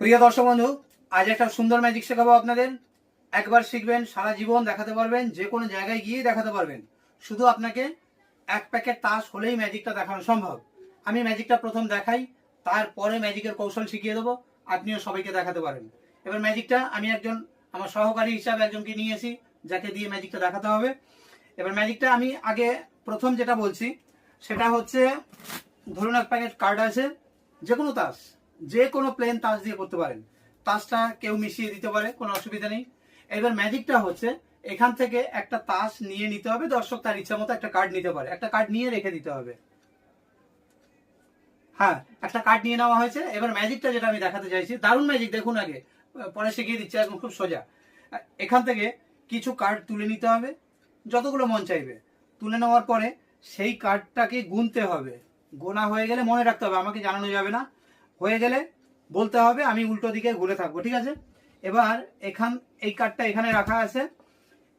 প্রিয় দর্শক বন্ধু, আজ একটা সুন্দর ম্যাজিক শেখাবো আপনাদের। একবার শিখবেন, সারা জীবন দেখাতে পারবেন, যে কোনো জায়গায় গিয়ে দেখাতে পারবেন। শুধু আপনাকে এক প্যাকেট তাস হলেই ম্যাজিকটা দেখানো সম্ভব। আমি ম্যাজিকটা প্রথম দেখাই, তারপরে ম্যাজিকের কৌশল শিখিয়ে দেবো, আপনিও সবাইকে দেখাতে পারেন। এবার ম্যাজিকটা আমি একজন, আমার সহকারী হিসাবে একজনকে নিয়েছি যাকে দিয়ে ম্যাজিকটা দেখাতে হবে। এবার ম্যাজিকটা আমি আগে প্রথম যেটা বলছি, সেটা হচ্ছে, ধরুন এক প্যাকেট কার্ড আছে যে কোনো তাস। যে কোনো প্লেন তাস দিয়ে করতে পারেন। তাসটা কেউ মিশিয়ে দিতে পারে, কোনো অসুবিধা নেই। এবার ম্যাজিকটা হচ্ছে, এখান থেকে একটা তাস নিয়ে নিতে হবে, দর্শক তার ইচ্ছা মতো একটা কার্ড নিতে পারে। একটা কার্ড নিয়ে রেখে দিতে হবে। হ্যাঁ একটা কার্ড নিয়ে নেওয়া হয়েছে। এবার ম্যাজিকটা যেটা আমি দেখাতে চাইছি, দারুণ ম্যাজিক দেখুন আগে। পরে শিখিয়ে দিচ্ছে, একদম খুব সোজা। এখান থেকে কিছু কার্ড তুলে নিতে হবে, যতগুলো মন চাইবে। তুলে নেওয়ার পরে সেই কার্ডটাকে গুনতে হবে। গোনা হয়ে গেলে মনে রাখতে হবে, আমাকে জানানো যাবে না। হয়ে গেলে বলতে হবে আমি উল্টো দিকে ঘুরে থাকব, ঠিক আছে? এবার এখান, এই কার্ডটা এখানে রাখা আছে।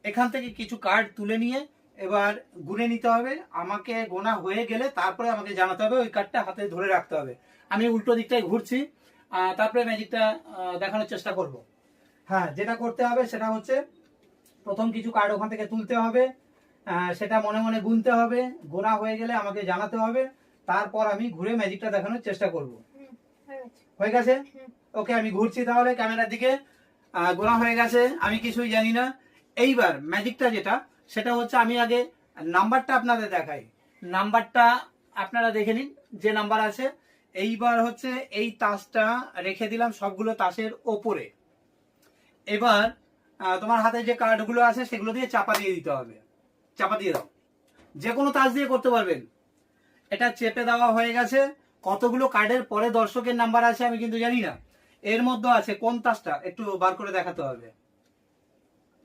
এখান থেকে কিছু কার্ড তুলে নিয়ে এবার গুনে নিতে হবে। আমাকে গোনা হয়ে গেলে তারপরে আমাকে জানাতে হবে, ওই কার্ডটা হাতে ধরে রাখতে হবে। আমি উল্টো দিকটায় ঘুরছি তারপরে ম্যাজিকটা দেখানোর চেষ্টা করব। হ্যাঁ যেটা করতে হবে সেটা হচ্ছে, প্রথম কিছু কার্ড ওখান থেকে তুলতে হবে সেটা মনে মনে গুনতে হবে। গোনা হয়ে গেলে আমাকে জানাতে হবে, তারপর আমি ঘুরে ম্যাজিকটা দেখানোর চেষ্টা করব। হয়ে গেছে। ওকে, আমি ঘুরছি তাহলে ক্যামেরার দিকে। গোনা হয়ে গেছে। আমি কিছুই জানি না। এইবার ম্যাজিকটা যেটা, সেটা হচ্ছে আমি আগে নাম্বারটা আপনাদের দেখাই। নাম্বারটা আপনারা দেখে নিন, যে নাম্বার আছে। এইবার হচ্ছে এই তাসটা রেখে দিলাম সবগুলো তাসের ওপরে। এবার তোমার হাতে যে কার্ডগুলো আছে, সেগুলো দিয়ে চাপা দিয়ে দিতে হবে। চাপা দিয়ে দাও। যে কোনো তাস দিয়ে করতে পারবেন। এটা চেপে দেওয়া হয়ে গেছে। কতগুলো কার্ডের পরে দর্শকের নাম্বার আছে আমি কিন্তু জানি না। এর মধ্যে আছে কোন তাসটা? একটু বার করে দেখাতে হবে।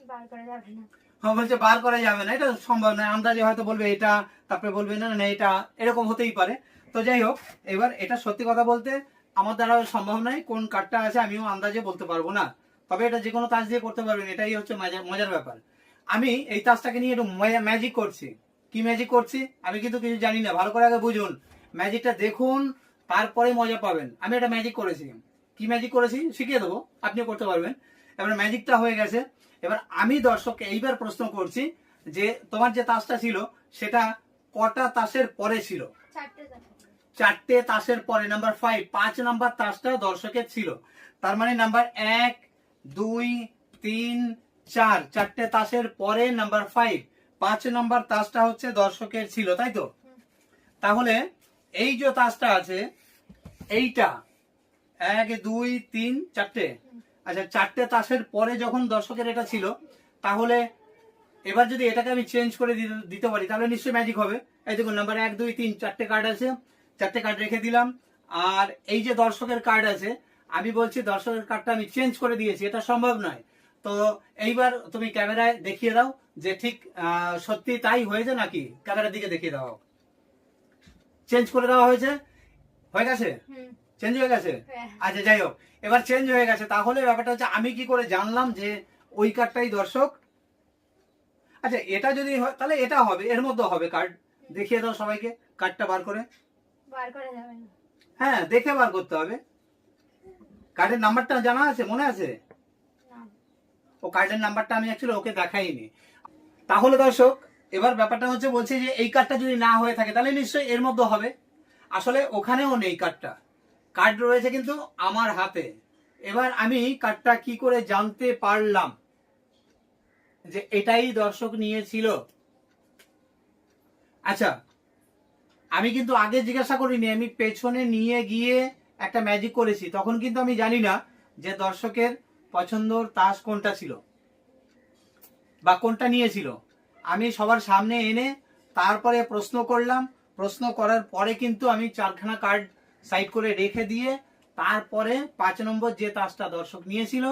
বার করা যাবে না। হ্যাঁ বলছে বার করা যাবে না এটা সম্ভব নয়। আন্দাজে হয়তো বলবে এটা তারপরে বলবে না না এটা এরকম হতেই পারে। তো যাই হোক এবার এটা সত্যি কথা বলতে আমার দ্বারা সম্ভব নয় কোন কার্ডটা আছে আমিও আন্দাজে বলতে পারব না। তবে এটা যে কোনো তাস দিয়ে করতে পারবেন এটাই হচ্ছে মজার ব্যাপার। আমি এই তাসটাকে নিয়ে একটু ম্যাজিক করছি। কি ম্যাজিক করছি? আমি কিন্তু কিছু জানি না ভালো করে আগে বুঝুন। ম্যাজিকটা দেখুন তারপরে মজা পাবেন। আমি একটা ম্যাজিক করেছি। কি ম্যাজিক করেছি? শিখিয়ে দেবো। আপনিও করতে পারবেন। এবার ম্যাজিকটা হয়ে গেছে। এবার আমি দর্শককে এইবার প্রশ্ন করছি যে তোমার যে তাসটা ছিল সেটা কটা তাসের পরে ছিল? চারটে তাসের পরে নাম্বার ফাইভ পাঁচ নাম্বার তাসটা দর্শকের ছিল। তার মানে নাম্বার এক দুই তিন চার। চারটে তাসের পরে নাম্বার ফাইভ পাঁচ নাম্বার তাসটা হচ্ছে দর্শকের ছিল তাই তো? তাহলে এই যে তাসটা আছে, এইটা, এক, দুই, তিন, চারটে। আচ্ছা চারটে তাসের পরে যখন দর্শকের এটা ছিল, তাহলে এবার যদি এটাকে আমি চেঞ্জ করে দিতে- দিতে পারি, তাহলে নিশ্চয়ই ম্যাজিক হবে। এই দেখুন নাম্বার এক, দুই, তিন, চারটে কার্ড আছে। চারটে কার্ড রেখে দিলাম। আর এই যে দর্শকের কার্ড আছে, আমি বলছি দর্শকের কার্ডটা আমি চেঞ্জ করে দিয়েছি, এটা সম্ভব নয়। তো এইবার তুমি ক্যামেরায় দেখিয়ে দাও যে ঠিক সত্যি তাই হয়েছে নাকি? ক্যামেরার দিকে দেখিয়ে দাও। চেঞ্জ করে দেওয়া হয়েছে। হয়ে গেছে? চেঞ্জ হয়ে গেছে? হ্যাঁ। আচ্ছা যাই হোক এবার চেঞ্জ হয়ে গেছে। তাহলে ব্যাপারটা হচ্ছে আমি কি করে জানলাম যে ওই কার্ডটাই দর্শক? আচ্ছা এটা যদি হয় তাহলে এটা হবে এর মধ্যে হবে কার্ড দেখিয়ে দাও সবাইকে কার্ডটা বার করে। বার করা হ্যাঁ দেখে বার করতে হবে। কার্ডের নাম্বারটা জানা আছে মনে আছে? না। ও কার্ডের নাম্বারটা আমি অ্যাকচুয়ালি ওকে দেখাইনি। তাহলে দর্শক এবার ব্যাপারটা হচ্ছে বলছে যে এই কার্ডটা যদি না হয়ে থাকে, তাহলে নিশ্চয়ই এর মধ্যে হবে। আসলে ওখানেও নেই কার্ডটা কার্ড রয়েছে কিন্তু আমার হাতে। এবার আমি কার্ডটা কি করে জানতে পারলাম? যে এটাই দর্শক নিয়েছিল। আচ্ছা আমি কিন্তু আগে জিজ্ঞাসা করিনি, আমি পেছনে নিয়ে গিয়ে একটা ম্যাজিক করেছি। তখন কিন্তু আমি জানি না যে দর্শকের পছন্দর তাস কোনটা ছিল বা কোনটা নিয়েছিল। আমি সবার সামনে এনে তারপরে প্রশ্ন করলাম। প্রশ্ন করার পরে কিন্তু আমি চারখানা কার্ড সাইড করে রেখে দিয়ে তারপরে পাঁচ নম্বর যে তাসটা দর্শক নিয়েছিল,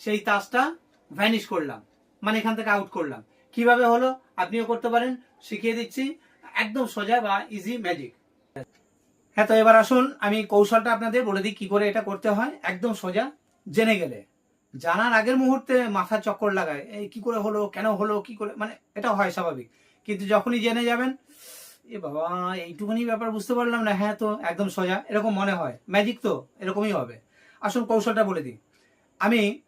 সেই তাসটা ভ্যানিশ করলাম। মানে এখান থেকে আউট করলাম। কীভাবে হলো? আপনিও করতে পারেন। শিখিয়ে দিচ্ছি। একদম সোজা বা ইজি ম্যাজিক হ্যাঁ তো এবার আসুন। আমি কৌশলটা আপনাদের বলে দিই, কি করে এটা করতে হয়। একদম সোজা, জেনে গেলে। জানার আগের মুহূর্তে মাথা চক্কর লাগায়। এই কি করে হলো? কেন হলো? কি করে? মানে এটা হয় স্বাভাবিক। কিন্তু যখনই জেনে যাবেন, এ বাবা, এইটুকুনি ব্যাপার বুঝতে পারলাম না। হ্যাঁ তো, একদম সোজা। এরকম মনে হয়। ম্যাজিক তো, এরকমই হবে। আসুন কৌশলটা বলে দিই। আমি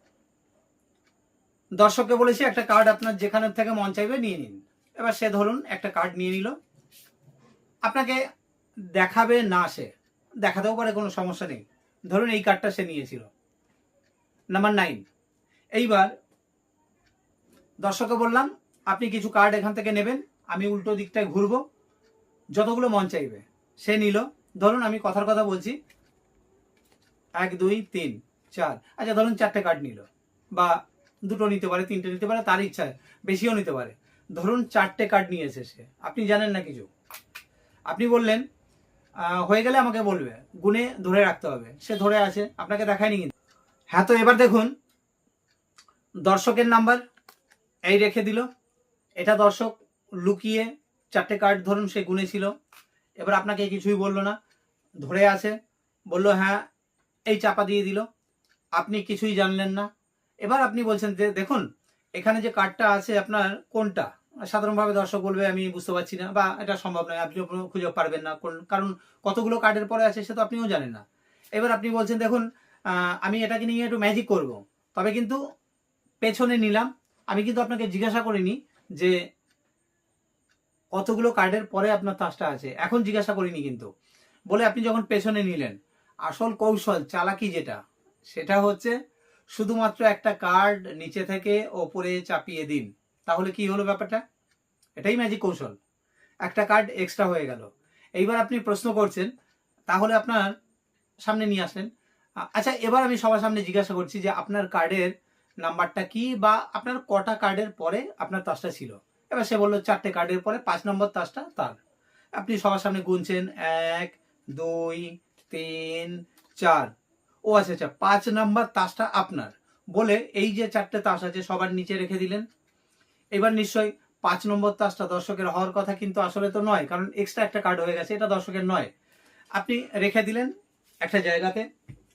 দর্শককে বলেছি, একটা কার্ড আপনার যেখানে থেকে মন চাইবে নিয়ে নিন। এবার সে ধরুন একটা কার্ড নিয়ে নিল। আপনাকে দেখাবে না সে। দেখাতেও পারে, কোনো সমস্যা নেই। ধরুন এই কার্ডটা সে নিয়েছিল। নাম্বার নাইন এইবার দর্শককে বললাম, আপনি কিছু কার্ড এখান থেকে নেবেন, আমি উল্টো দিকটায় ঘুরবো। যতগুলো মন চাইবে, সে নিল। ধরুন আমি কথার কথা বলছি। এক, দুই, তিন, চার। আচ্ছা ধরুন চারটে কার্ড নিল। বা দুটো নিতে পারে, তিনটে নিতে পারে, তার ইচ্ছা, বেশিও নিতে পারে। ধরুন চারটে কার্ড নিয়েছে সে। আপনি জানেন না কিছু। আপনি বললেন হয়ে গেলে আমাকে বলবে। গুনে ধরে রাখতে হবে। সে ধরে আছে, আপনাকে দেখায়নি কিন্তু। হ্যাঁ তো এবার দেখুন। দর্শকের নাম্বার এই রেখে দিল। এটা দর্শক লুকিয়ে চারটে কার্ড ধরুন, সে গুনেছিল এবার আপনাকে কিছুই বলল না। ধরে আছে। বলল হ্যাঁ এই চাপা দিয়ে দিল। আপনি কিছুই জানলেন না। এবার আপনি বলছেন যে, দেখুন, এখানে যে কার্ডটা আছে আপনার, কোনটা? সাধারণভাবে দর্শক বলবে, আমি বুঝতে পারছি না। বা, এটা সম্ভব নয় আপনি খুঁজে পারবেন না। কারণ কতগুলো কার্ডের পরে আছে, সে তো আপনিও জানেন না। এবার আপনি বলছেন, দেখুন আমি এটাকে নিয়ে একটু ম্যাজিক করব। তবে কিন্তু পেছনে নিলাম। আমি কিন্তু আপনাকে জিজ্ঞাসা করিনি যে কতগুলো কার্ডের পরে আপনার তাসটা আছে। এখন জিজ্ঞাসা করিনি কিন্তু। বলে আপনি যখন পেছনে নিলেন, আসল কৌশল, চালাকি যেটা, সেটা হচ্ছে শুধুমাত্র একটা কার্ড নিচে থেকে ওপরে চাপিয়ে দিন। তাহলে কি হলো ব্যাপারটা? এটাই ম্যাজিক কৌশল। একটা কার্ড এক্সট্রা হয়ে গেল। এইবার আপনি প্রশ্ন করছেন, তাহলে আপনার সামনে নিয়ে আসলেন। আচ্ছা এবার আমি সবার সামনে জিজ্ঞাসা করছি যে আপনার কার্ডের নাম্বারটা কি বা আপনার কটা কার্ডের পরে আপনার তাসটা ছিল? এবার সে বলল, চারটে কার্ডের পরে পাঁচ নম্বর তাসটা তার। আপনি সবার সামনে গুনছেন, এক, দুই, তিন, চার। ও আচ্ছা আচ্ছা পাঁচ নাম্বার তাসটা আপনার। বলে এই যে চারটে তাস আছে, সবার নিচে রেখে দিলেন। এবার নিশ্চয়ই পাঁচ নম্বর তাসটা দর্শকের হওয়ার কথা কিন্তু আসলে তো নয়, কারণ এক্সট্রা একটা কার্ড হয়ে গেছে, এটা দর্শকের নয়। আপনি রেখে দিলেন একটা জায়গাতে।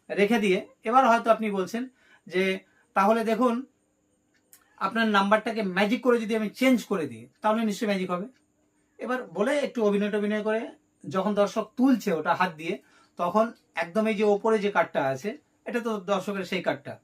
রেখে দিয়ে, এবার হয়তো আপনি বলছেন যে, তাহলে দেখুন, আপনার নাম্বারটাকে ম্যাজিক করে যদি আমি চেঞ্জ করে দিই, তাহলে নিশ্চয়ই ম্যাজিক হবে। এবার বলে একটু অভিনয় টভিনয় করে, যখন দর্শক তুলছে ওটা হাত দিয়ে, তখন একদম এই যে ওপরে যে কার্ডটা আছে, এটা তো দর্শকের সেই কার্ডটা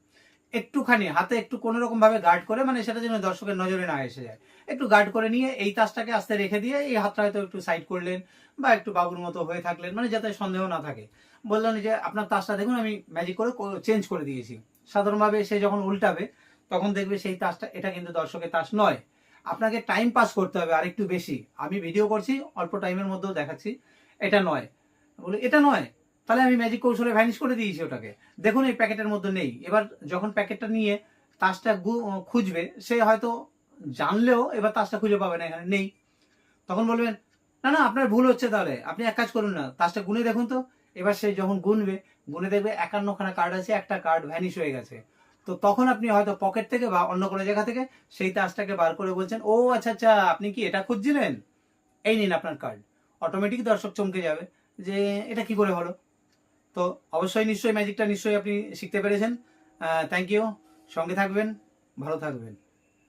একটুখানি হাতে একটু কোনো রকম ভাবে গার্ড করে মানে সেটা যেন দর্শকের নজরে না এসে যায়। একটু গার্ড করে নিয়ে এই তাসটাকে আস্তে রেখে দিয়ে, এই হাতটা হয়তো একটু সাইড করলেন বা একটু বাবুর মতো হয়ে থাকলেন মানে যাতে সন্দেহ না থাকে। বললেন যে, আপনার তাসটা দেখুন, আমি ম্যাজিক করে চেঞ্জ করে দিয়েছি। সাধারণভাবে সে যখন উল্টাবে, তখন দেখবে সেই তাসটা, এটা কিন্তু দর্শকের তাস নয়। আপনাকে টাইম পাস করতে হবে আরেকটু বেশি। আমি ভিডিও করছি, অল্প টাইমের মধ্যেও দেখাচ্ছি, এটা নয়। বলে, এটা নয়? তাহলে আমি ম্যাজিক কৌশলে ভ্যানিশ করে দিয়েছি ওটাকে। দেখুন, এই প্যাকেটের মধ্যে নেই। এবার যখন প্যাকেটটা নিয়ে তাসটা খুঁজবে, সে হয়তো জানলেও এবার তাসটা খুঁজে পাবে না, এখানে নেই। তখন বলবেন, না না, আপনার ভুল হচ্ছে তাহলে। আপনি এক কাজ করুন না, তাসটা গুনে দেখুন তো। এবার সে যখন গুনবে, গুনে দেখবে একান্নখানা কার্ড আছে, একটা কার্ড ভ্যানিশ হয়ে গেছে। তো তখন আপনি হয়তো পকেট থেকে বা অন্য কোনো জায়গা থেকে সেই তাসটাকে বার করে বলছেন, ও আচ্ছা আচ্ছা আপনি কি এটা খুঁজছিলেন? এই নিন আপনার কার্ড অটোমেটিক দর্শক চমকে যাবে যে, এটা কি করে হলো? তো অবশ্যই নিশ্চয়ই ম্যাজিকটা নিশ্চয়ই আপনি শিখতে পেরেছেন। থ্যাংক ইউ সঙ্গে থাকবেন, ভালো থাকবেন।